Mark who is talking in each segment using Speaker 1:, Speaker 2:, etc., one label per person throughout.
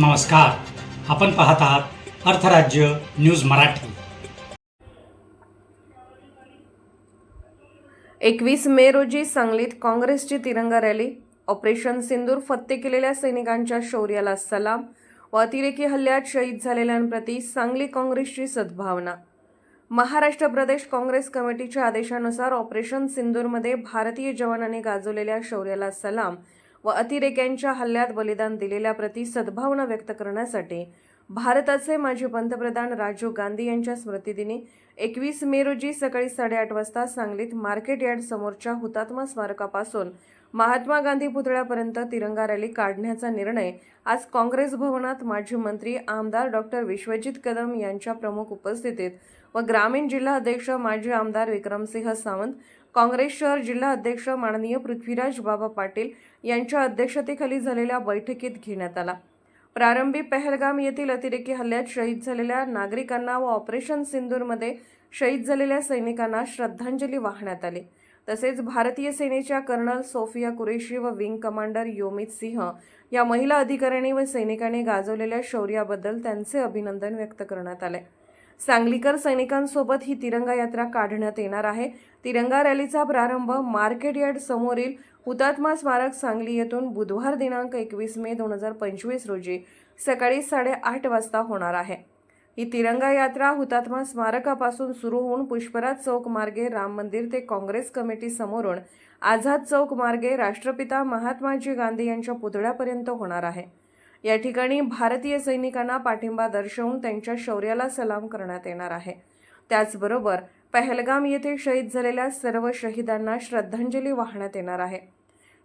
Speaker 1: नमस्कार. आपण पाहत आहात अर्थराज्य न्यूज मराठी.
Speaker 2: एकवीस मे रोजी सांगलीत काँग्रेसची तिरंगा रॅली ऑपरेशन सिंदूर फत्ते केलेल्या सैनिकांच्या शौर्याला सलाम व अतिरेकी हल्ल्यात शहीद झालेल्यांप्रती सांगली काँग्रेसची सद्भावना. महाराष्ट्र प्रदेश काँग्रेस कमिटीच्या आदेशानुसार ऑपरेशन सिंदूरमध्ये भारतीय जवानांनी गाजवलेल्या शौर्याला सलाम व अतिरेक्यांच्या हल्ल्यात बलिदान दिलेल्याप्रती सद्भावना व्यक्त करण्यासाठी भारताचे माजी पंतप्रधान राजीव गांधी यांच्या स्मृतिदिनी एकवीस मे रोजी सकाळी साडेआठ वाजता सांगलीत मार्केट यार्ड समोरच्या हुतात्मा स्मारकापासून महात्मा गांधी पुतळ्यापर्यंत तिरंगा रॅली काढण्याचा निर्णय आज काँग्रेस भवनात माजी मंत्री आमदार डॉक्टर विश्वजित कदम यांच्या प्रमुख उपस्थितीत व ग्रामीण जिल्हा अध्यक्ष माजी आमदार विक्रमसिंह सावंत काँग्रेस शहर जिल्हा अध्यक्ष माननीय पृथ्वीराज बाबा पाटील यांच्या अध्यक्षतेखाली झालेल्या बैठकीत घेण्यात आला. प्रारंभी पहलगाम येथील अतिरेकी हल्ल्यात शहीद झालेल्या नागरिकांना व ऑपरेशन सिंदूरमध्ये शहीद झालेल्या सैनिकांना श्रद्धांजली वाहण्यात आली. तसेच भारतीय सेनेच्या कर्नल सोफिया कुरेशी व विंग कमांडर योमित सिंह या महिला अधिकाऱ्यांनी व सैनिकांनी गाजवलेल्या शौर्याबद्दल त्यांचे अभिनंदन व्यक्त करण्यात आले. सांगलीकर सैनिकांसोबत ही तिरंगा यात्रा काढण्यात येणार आहे. तिरंगा रॅलीचा प्रारंभ मार्केट यार्ड समोरील हुतात्मा स्मारक सांगली येथून बुधवार दिनांक एकवीस मे दोन हजार पंचवीस रोजी सकाळी साडेआठ वाजता होणार आहे. ही तिरंगा यात्रा हुतात्मा स्मारकापासून सुरू होऊन पुष्पराज चौक मार्गे राम मंदिर ते काँग्रेस कमिटी समोरून आझाद चौक मार्गे राष्ट्रपिता महात्माजी गांधी यांच्या पुतळ्यापर्यंत होणार आहे. या ठिकाणी भारतीय सैनिकांना पाठिंबा दर्शवून त्यांच्या शौर्याला सलाम करण्यात येणार आहे. त्याचबरोबर पहलगाम येथे शहीद झालेल्या सर्व शहीदांना श्रद्धांजली वाहण्यात येणार आहे.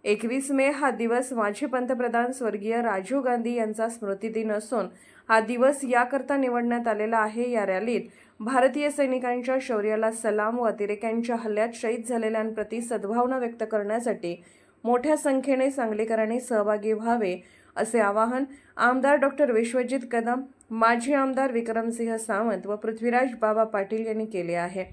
Speaker 2: एकवीस मे हा दिवस माजी पंतप्रधान स्वर्गीय राजीव गांधी यांचा स्मृतिदिन असून हा दिवस याकरता निवडण्यात आलेला आहे. या रॅलीत भारतीय सैनिकांच्या शौर्याला सलाम व अतिरेक्यांच्या हल्ल्यात शहीद झालेल्यांप्रती सद्भावना व्यक्त करण्यासाठी मोठ्या संख्येने सांगलीकरांनी सहभागी व्हावे असे आवाहन आमदार डॉक्टर विश्वजित कदम माजी आमदार विक्रमसिंह सावंत व पृथ्वीराज बाबा पाटील यांनी केले आहे.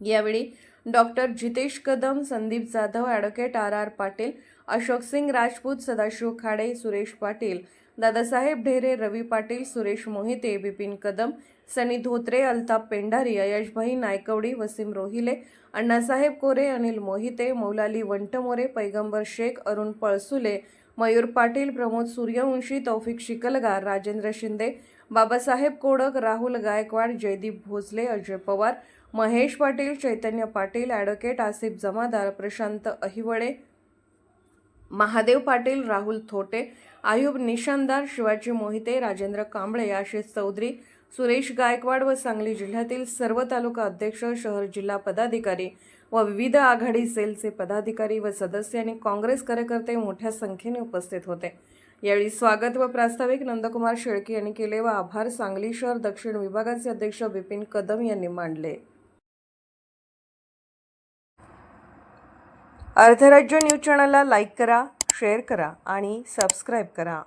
Speaker 2: यावेळी doctor Jitesh Kadam Sandeep Jadhav advocate R R Patil Ashok Singh Rajput Sadashiv Khade Suresh Patil Dadasaheb Dhere Ravi Patil Suresh Mohite Bipin Kadam Sunny Dhotre Altap Pendhari Ayashbhai Nayakwadi Wasim Rohile Annasaheb Kore Anil Mohite Maulali Vantamore Paigambar Shaikh Arun Palsule Mayur Patil Pramod Suryavanshi Taufiq Shikalgar Rajendra Shinde Babasaheb Kodak Rahul Gaikwad Jaydeep Bhosale Ajay Pawar Mahesh Patil Chaitanya Patil advocate Asif Jamadar Prashant Ahivale Mahadev Patil Rahul Thote Ayub Nishandar Shivaji Mohite Rajendra Kamble Ashish Chaudhari Suresh Gaikwad व सांगली जिल्ह्यातील सर्व तालुका अध्यक्ष शहर जिल्हा पदाधिकारी व विविध आघाडी सेलचे पदाधिकारी व सदस्य आणि काँग्रेस कार्यकर्ते मोठ्या संख्येने उपस्थित होते. यावेळी स्वागत व प्रास्ताविक नंदकुमार शेळके यांनी केले व आभार. सांगली शहर दक्षिण विभागाचे अध्यक्ष बिपिन कदम यांनी मांडले. अर्थराज्य न्यूज चॅनलला लाईक करा शेअर करा आणि सबस्क्राईब करा.